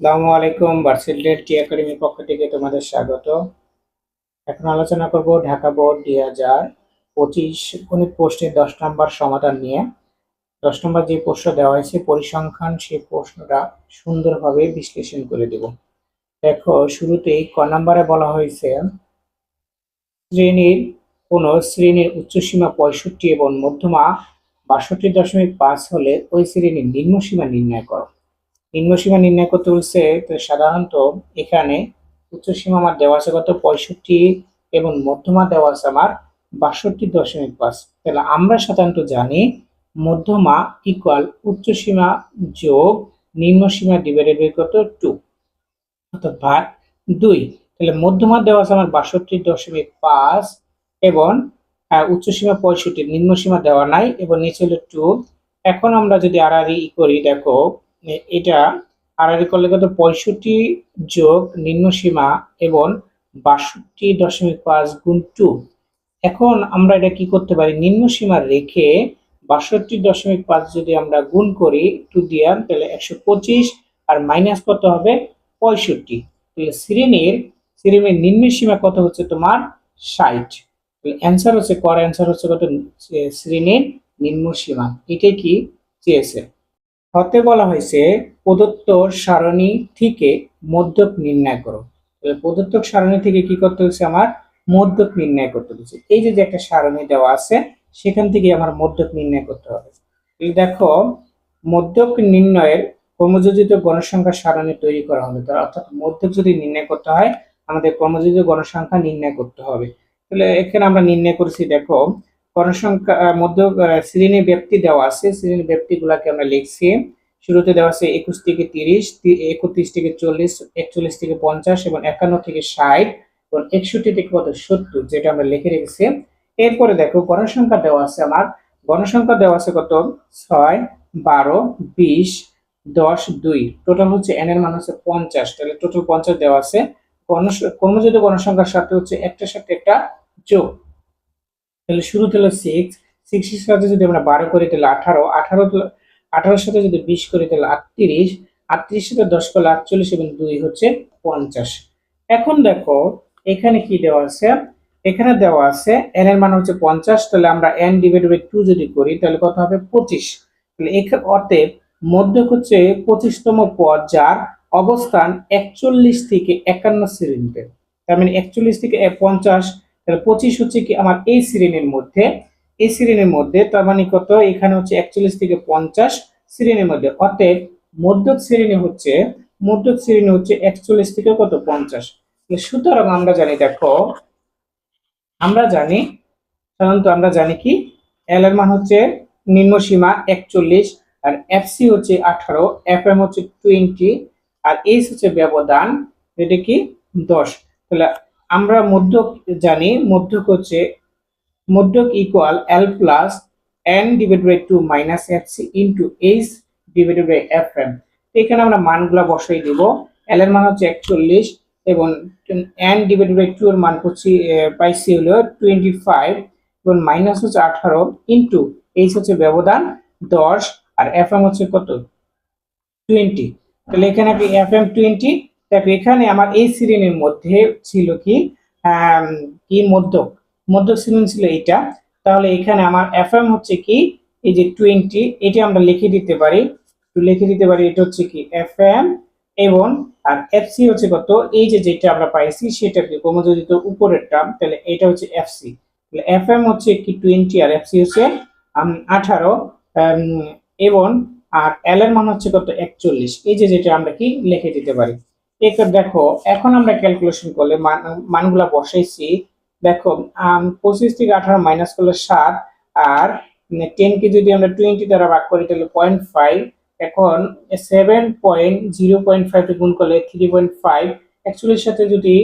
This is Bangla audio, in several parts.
আসসালামু আলাইকুম ভার্সিটি টি একাডেমির পক্ষ থেকে তোমাদের স্বাগত। এখন আলোচনা করব ঢাকা বোর্ড দুই হাজার পঁচিশ গণিত প্রশ্নের দশ নম্বর সমাধান নিয়ে। দশ নম্বর যে প্রশ্ন দেওয়া হয়েছে, পরিসংখ্যান, সেই প্রশ্নটা সুন্দরভাবে বিশ্লেষণ করে দেব। দেখো, শুরুতেই ক নম্বরে বলা হয়েছে, শ্রেণির কোনো শ্রেণির উচ্চসীমা পঁয়ষট্টি এবং মধ্যমা বাষট্টি দশমিক পাঁচ হলে ওই শ্রেণির নিম্নসীমা নির্ণয় করো। নিম্নসীমা নির্ণয় করতে বলছে সাধারণত এখানে উচ্চসীমা আমার দেওয়া আছে কত? পঁয়ষট্টি এবং মধ্যমা দেওয়া আছে আমার বাষট্টি দশমিক পাঁচ। তাহলে আমরা সাধারণত জানি মধ্যমা ইকুয়াল উচ্চসীমা যোগ নিম্নসীমা ডিভাইডেড বাই কত? টু অর্থাৎ ভাগ দুই। তাহলে মধ্যমা দেওয়া আছে আমার বাষট্টি দশমিক পাঁচ এবং আহ, উচ্চসীমা পঁয়ষট্টি নিম্নসীমা দেওয়া নাই এবং নিচে হলো টু এখন আমরা যদি ই করি দেখো এটা আড়াআড়ি করলে কত? পঁয়ষট্টি যোগ নিম্নসীমা এবং বাষট্টি দশমিক পাঁচ গুণ টু। এখন আমরা এটা কি করতে পারি? নিম্নসীমা রেখে বাষট্টি দশমিক পাঁচ যদি আমরা গুণ করি টু দিয়া, তাহলে একশো পঁচিশ, আর মাইনাস কত হবে? পঁয়ষট্টি। তাহলে শ্রেণির শ্রেণির নিম্নসীমা কত হচ্ছে তোমার? ষাট। তাহলে অ্যান্সার হচ্ছে, কর অ্যান্সার হচ্ছে কত? শ্রেণির নিম্নসীমা এটাই কি? চেয়েছে। হতে বলা হয়েছে, প্রদত্ত সারণী থেকে মধ্যক নির্ণয় করো। প্রদত্ত সারণী থেকে কি করতে হচ্ছে আমার? মধ্যক নির্ণয় করতে হচ্ছে এই যে একটা সারণী দেওয়া আছে, সেখান থেকে আমার মধ্যক নির্ণয় করতে হবে। দেখো মধ্যক নির্ণয়ের ক্রমযোজিত গণসংখ্যা সারণী তৈরি করা হবে অর্থাৎ মধ্যক যদি নির্ণয় করতে হয়, আমাদের ক্রমযোজিত গণসংখ্যা নির্ণয় করতে হবে। তাহলে এখানে আমরা নির্ণয় করেছি, দেখো গণসংখ্যা মধ্য শ্রেণি ব্যক্তি দেওয়া আছে। শ্রেণি ব্যক্তিগুলাকে আমরা লিখছি। শুরুতে দেওয়া আছে একুশ থেকে তিরিশ একত্রিশ থেকে চল্লিশ, একচল্লিশ থেকে পঞ্চাশ এবং একান্ন থেকে ষাট এবং একষট্টি থেকে কত? সত্তর, যেটা আমরা লিখে রেখেছি। এরপরে দেখো, গণসংখ্যা দেওয়া আছে আমার। গণসংখ্যা দেওয়া আছে কত? ছয়, বারো, বিশ, দশ, দুই। টোটাল হচ্ছে এন এর মান হচ্ছে পঞ্চাশ। তাহলে টোটাল পঞ্চাশ দেওয়া আছে। গণস কর্মযোগ্য গণসংখ্যার সাথে হচ্ছে একটার সাথে একটা যোগ। তাহলে শুরু হলো সিক্স সিক্সের সাথে যদি আমরা বারো করি তাহলে আঠারো আঠারো আঠারোর সাথে যদি বিশ করি তাহলে আটত্রিশ আটত্রিশ সাথে দশ করলে আটচল্লিশ এবং দুই হচ্ছে পঞ্চাশ। এখন দেখো, এখানে কি দেওয়া আছে? এখানে দেওয়া আছে এন এর মান হচ্ছে পঞ্চাশ, তাহলে আমরা এন ডিভাইড বাই টু যদি করি, তাহলে কত হবে? পঁচিশ। তাহলে এখানে অতএব মধ্যক হচ্ছে পঁচিশতম পদ যার অবস্থান একচল্লিশ থেকে একান্ন শ্রেণীতে। তার মানে একচল্লিশ থেকে পঞ্চাশ তাহলে পঁচিশ হচ্ছে কি আমার এই শ্রেণির মধ্যে, এই শ্রেণির মধ্যে তার মানে কত? এখানে হচ্ছে একচল্লিশ থেকে পঞ্চাশ শ্রেণির মধ্যে। অতএব মধ্যক শ্রেণি হচ্ছে, মধ্যক শ্রেণি হচ্ছে একচল্লিশ থেকে কত? পঞ্চাশ। সুতরাং আমরা জানি, দেখো, আমরা জানি, সাধারণত আমরা জানি কি? এল এর মান হচ্ছে নিম্ন সীমা একচল্লিশ আর এফ সি হচ্ছে আঠারো এফ এম হচ্ছে টোয়েন্টি আর এইচ হচ্ছে ব্যবধান যেটা কি? দশ। তাহলে আমরা মধ্যক জানি, মধ্যক হচ্ছে, মধ্যক equal l plus n divide by two minus f c into h divided by f m এখানে আমরা মানগুলা বসাই দিব। এল এর মান হচ্ছে একচল্লিশ এবং এন ডিভাইডেড বাই টু এর মান হচ্ছে পাইছি হলো টোয়েন্টি ফাইভ এবং মাইনাস হচ্ছে আঠারো ইন্টু এইচ হচ্ছে ব্যবধান দশ আর এফ এম হচ্ছে কত? টোয়েন্টি তাহলে এখানে আপনি এফ এম টোয়েন্টি দেখো, এখানে আমার এই শ্রেণির মধ্যে ছিল কি কি মধ্যক? মধ্যক শ্রেণি ছিল এইটা। তাহলে এখানে আমার এফ হচ্ছে কি, এই যে টোয়েন্টি এটি আমরা লিখে দিতে পারি। লিখে দিতে পারি, এটা হচ্ছে কি এফ এবং, আর এফ সি হচ্ছে কত? এই যে যেটা আমরা পাইছি সেটা কি ক্রমযোজিত উপরের টার্ম তাহলে এটা হচ্ছে এফ সি তাহলে এফ হচ্ছে কি টোয়েন্টি আর এফ সি হচ্ছে আঠারো এবং, আর এল এর মান হচ্ছে কত? একচল্লিশ। এই যে যেটা আমরা কি লিখে দিতে পারি। দেখো, এখন আমরা ক্যালকুলেশন করলে মান- মানগুলা বসাইছি। দেখো পঁচিশ থেকে আঠারো মাইনাস করলে সাত, আর টেন কে যদি আমরা টোয়েন্টি দ্বারা ভাগ করি, তাহলে পয়েন্ট ফাইভ এখন seven point zero point five গুণ করলে থ্রি পয়েন্ট ফাইভ অ্যাকচুয়ালির সাথে যদি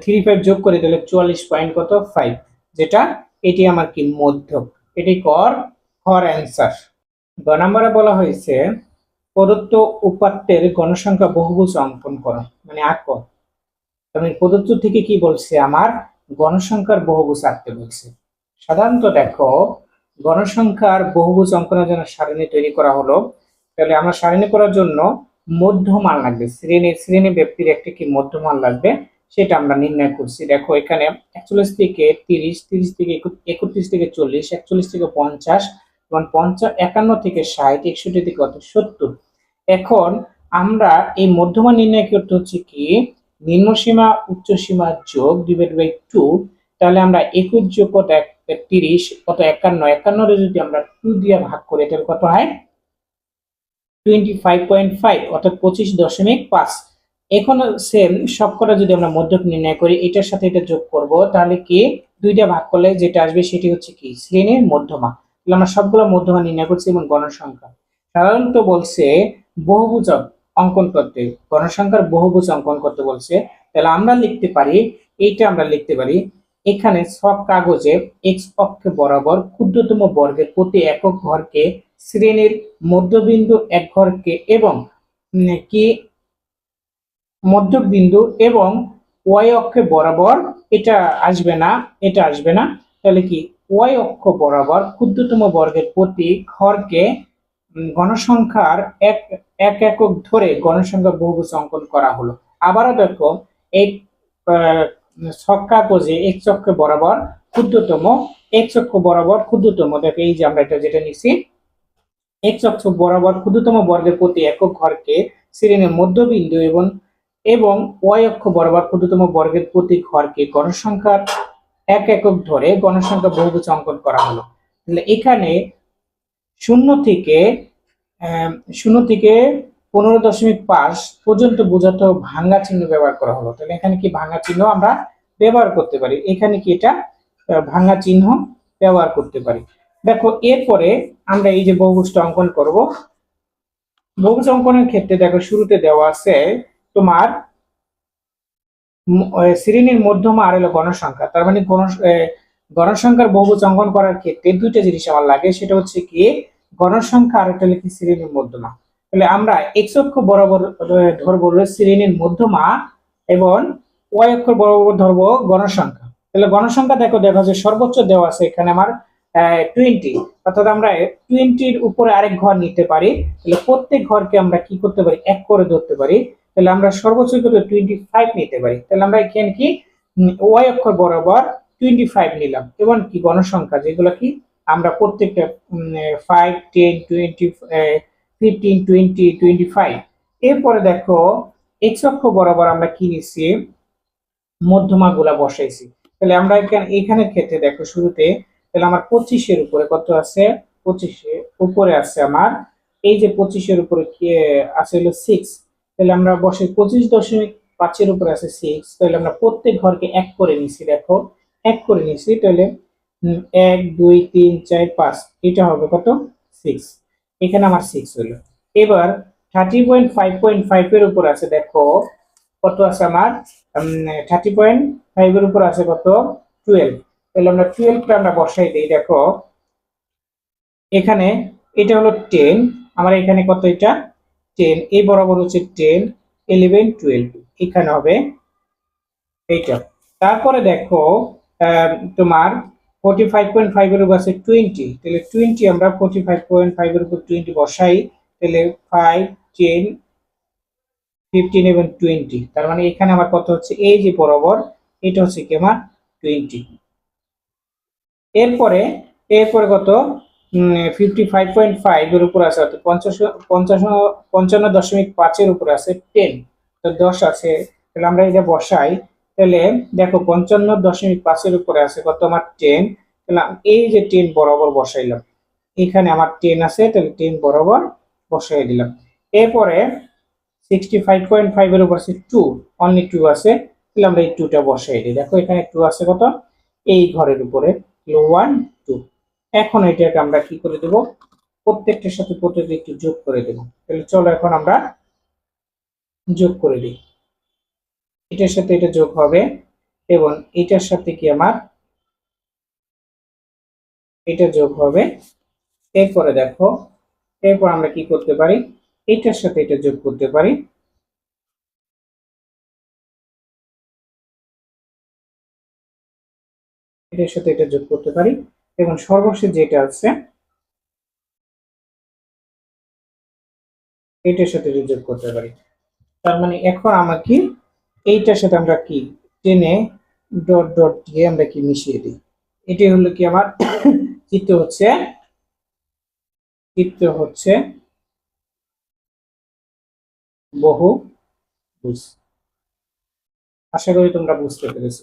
থ্রি ফাইভ যোগ করি, তাহলে চুয়াল্লিশ পয়েন্ট কত? ফাইভ যেটা, এটি আমার কি মধ্যক। এটি কর, হর অ্যান্সার গ নম্বরে বলা হয়েছে প্রদত্ত উপাত্তের গণসংখ্যা বহুভুজ অঙ্কন করো। মানে আঁকো। আমি প্রদত্ত থেকে কি বলছে? আমার গণসংখ্যার বহুভুজ আঁকতে বলছে। সাধারণত দেখো, গণসংখ্যার বহুভুজ অঙ্কনের জন্য সারণী তৈরি করা হলো। তাহলে আমরা সারণী করার জন্য মধ্যমান লাগবে। শ্রেণির শ্রেণি ব্যক্তির একটা কি মধ্যমান লাগবে? সেটা আমরা নির্ণয় করছি। দেখো, এখানে একচল্লিশ থেকে তিরিশ তিরিশ থেকে একত্রিশ থেকে চল্লিশ, একচল্লিশ থেকে পঞ্চাশ এবং পঞ্চাশ একান্ন থেকে ষাট, একষট্টি থেকে কত সত্তর। এখন আমরা এই মধ্যমান নির্ণয় করতে হচ্ছে কি? নিম্নসীমা উচ্চসীমা যোগ ডিভাইড বাই টু তাহলে আমরা একুশ যোগ কত? তিরিশ, কত? একান্ন। একান্নরে যদি আমরা টু দিয়ে ভাগ করি, তাহলে কত হয়? টোয়েন্টি ফাইভ পয়েন্ট ফাইভ অর্থাৎ পঁচিশ দশমিক পাঁচ। এখন সেম সবকটা যদি আমরা মধ্যক নির্ণয় করি, এটার সাথে এটা যোগ করব, তাহলে কি? দুইটা ভাগ করলে যেটা আসবে সেটি হচ্ছে কি? শ্রেণির মধ্যমা। তাহলে আমরা সবগুলো মধ্যমা নির্ণয় করছি এবং গণসংখ্যা। সাধারণত বলছে বহুভুজ অঙ্কন করতে। গণসংখ্যার বহুভুজ অঙ্কন করতে বলছে। তাহলে আমরা লিখতে পারি, এইটা আমরা লিখতে পারি, এখানে সব কাগজে এক্স অক্ষে বরাবর ক্ষুদ্রতম বর্গের প্রতি একক ঘরকে, শ্রেণির মধ্যবিন্দু এক ঘরকে এবং কি? মধ্যবিন্দু এবং ওয়াই অক্ষে বরাবর এটা আসবে না, এটা আসবে না। তাহলে কি? ওয়াই অক্ষ বরাবর ক্ষুদ্রতম বর্গের প্রতি ঘরকে গণসংখ্যার এক এক একক ধরে গণসংখ্যা বহুভুজ অঙ্কন করা হলো। আবারও দেখো এই আহ, ছক কাগজে এক চক্র বরাবর ক্ষুদ্রতম এক চক্র বরাবর ক্ষুদ্রতম। দেখো এই যে আমরা এটা যেটা নিছি এক চক্র বরাবর ক্ষুদ্রতম বর্গের প্রতি একক ঘরকে শ্রেণির মধ্যবিন্দু এবং এবং ওয়াই অক্ষ বরাবর ক্ষুদ্রতম বর্গের প্রতি ঘরকে গণসংখ্যার এক একক ধরে গণসংখ্যা বহুভুজ অঙ্কন করা হলো। তাহলে এখানে শূন্য থেকে শূন্য থেকে পনেরো দশমিক পাঁচ পর্যন্ত বোঝাতে ভাঙ্গা চিহ্ন ব্যবহার করা হলো। তাহলে এখানে কি ভাঙ্গা চিহ্ন আমরা ব্যবহার করতে পারি? এখানে কি এটা ভাঙ্গা চিহ্ন ব্যবহার করতে পারি। দেখো, এরপরে আমরা এই যে বহুভুজটা অঙ্কন করব। বহুভুজ অঙ্কনের ক্ষেত্রে দেখো, শুরুতে দেওয়া আছে তোমার শ্রেণির মধ্যমা আর হলো গণসংখ্যা। তার মানে গণসংখ্যার বহুভুজ অঙ্কন করার ক্ষেত্রে দুইটা জিনিস আমার লাগে, সেটা হচ্ছে কি, গণসংখ্যা আর একটা লিখি শ্রেণির মধ্যমা। তাহলে আমরা এক্স অক্ষ বরাবর ধরবো শ্রেণির মধ্যমা এবং ওয়াই অক্ষ বরাবর ধরবো গণসংখ্যা। তাহলে গণসংখ্যা দেখো, দেখা যে সর্বোচ্চ দেওয়া আছে এখানে আমার টোয়েন্টি অর্থাৎ আমরা টোয়েন্টির উপরে আরেক ঘর নিতে পারি। তাহলে প্রত্যেক ঘরকে আমরা কি করতে পারি? এক করে ধরতে পারি। তাহলে আমরা সর্বোচ্চ করে টোয়েন্টি ফাইভ নিতে পারি। তাহলে আমরা এখানে কি? ওয়াই অক্ষর বরাবর টোয়েন্টি ফাইভ নিলাম। এবং কি? গণসংখ্যা, যেগুলো কি? আমরা প্রত্যেকটা five ten twenty fifteen twenty twenty five এরপরে দেখো এক্স অক্ষ বরাবর আমরা কি নিচ্ছি? মধ্যমা গুলা বসাইছি। তাহলে আমরা এখানে, এখানের ক্ষেত্রে দেখো শুরুতে, তাহলে আমার পঁচিশের উপরে কত আছে? পঁচিশে, উপরে আছে আমার, এই যে পঁচিশের উপরে কি আছে হলো সিক্স তাহলে আমরা বসে পঁচিশ দশমিক পাঁচের উপরে আছে সিক্স তাহলে আমরা প্রত্যেক ঘরকে এক করে নিছি, দেখো, এক করে নিছি, তাহলে এক, দুই, তিন, চার, পাঁচ, এটা হবে কত? সিক্স এখানে আমার সিক্স হলো। এবার thirty point five point five এর উপর আছে, দেখো, কত আছে আমার? থার্টি পয়েন্ট ফাইভ এর উপর আছে কত? টুয়েলভ তাহলে আমরা টুয়েলভটা আমরা বসাই দিই, দেখো। এখানে, এটা হলো টেন আমার এখানে কত এটা? টেন এই বরাবর হচ্ছে টেন ইলেভেন টুয়েলভ এখানে হবে এইটা। তারপরে দেখো তোমার ফোর্টি ফাইভ পয়েন্ট ফাইভ এর উপর আছে টোয়েন্টি তাহলে টোয়েন্টি আমরা ফোর্টি ফাইভ পয়েন্ট ফাইভ এর উপর টোয়েন্টি বসাই, তাহলে ফাইভ টেন ফিফটিন এবং টোয়েন্টি তার মানে এখানে আমার কত হচ্ছে? এই যে বরাবর, এটা হচ্ছে কি আমার টোয়েন্টি এরপরে এরপরে কত? ফিফটি ফাইভ পয়েন্ট ফাইভ এর উপর আছে, অর্থাৎ পঞ্চাশ পঞ্চাশ, পঞ্চান্ন দশমিক পাঁচের উপর আছে টেন তো দশ আছে, তাহলে আমরা এটা বসাই, তাহলে দেখো পঞ্চান্ন দশমিক পাঁচের উপরে আছে কত আমার টেন তাহলে এই যে টেন বরাবর বসাইলাম, এখানে আমার টেন আছে, তাহলে টেন বরাবর বসাই দিলাম। এরপরে সিক্সটি ফাইভ পয়েন্ট ফাইভ এর উপর আছে টু অনলি টু আছে, তাহলে আমরা এই টুটা বসাই দিই। দেখো এখানে টু আছে কত? এই ঘরের উপরে ওয়ান এখন এটাকে আমরা কি করে দেব? প্রত্যেকটার সাথে প্রত্যেকটা একটু যোগ করে দেব। তাহলে চলো এখন আমরা যোগ করে দিই। এটার সাথে এটা যোগ হবে এবং এটার সাথে কি আমার? এটা যোগ হবে। এরপরে দেখো, এরপর আমরা কি করতে পারি? এটার সাথে এটা যোগ করতে পারি। এটার সাথে এটা যোগ করতে পারি। এবং সর্বশেষ যেটা আছে এটার সাথে যোগ করতে পারি। তার মানে এখন আমাকে এইটার সাথে আমরা কি, টেনে ডট ডট দিয়ে আমরা কি মিশিয়ে দিই? এটি হলো কি আমার চিত্র হচ্ছে চিত্র হচ্ছে বহু বুঝ আশা করি তোমরা বুঝতে পেরেছ।